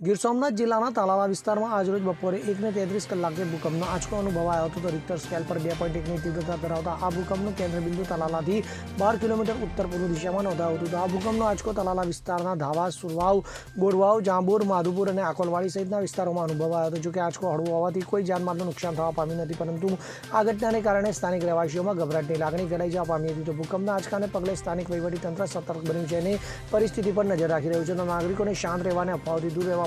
ગીર સોમનાથ જિલ્લાના તાલાવા વિસ્તારમાં આજરોજ બપોરે એકને તેત્રીસ કલાકે ભૂકંપનો આંચકો અનુભવાયો હતો તો રિક્ટર સ્કેલ પર બે પોઈન્ટ એકની તીવ્રતા ધરાવતા આ ભૂકંપનું કેન્દ્રબિંદુ તલાલાથી બાર કિલોમીટર ઉત્તર પૂર્વ દિશામાં નોંધાયું હતું. આ ભૂકંપનો આંચકો તલાલા વિસ્તારના ધાવા, સુરવાવ બોરવાવ જાંબુર, માધુપુર અને આકોલવાડી સહિતના વિસ્તારોમાં અનુભવાયો હતો, જોકે આંચકો હળવો હોવાથી કોઈ જાનમાલનું નુકસાન થવા પામ્યું નથી, પરંતુ આ ઘટનાને કારણે સ્થાનિક રહેવાસીઓમાં ગભરાટની લાગણી ફેલાઈ જવા પામી હતી. તો ભૂકંપના આંચકાને પગલે સ્થાનિક વહીવટીતંત્ર સતર્ક બન્યું છે અને પરિસ્થિતિ પર નજર રાખી રહ્યું છે. તો નાગરિકોને શાંત રહેવાને અફવાઓથી દૂર રહેવા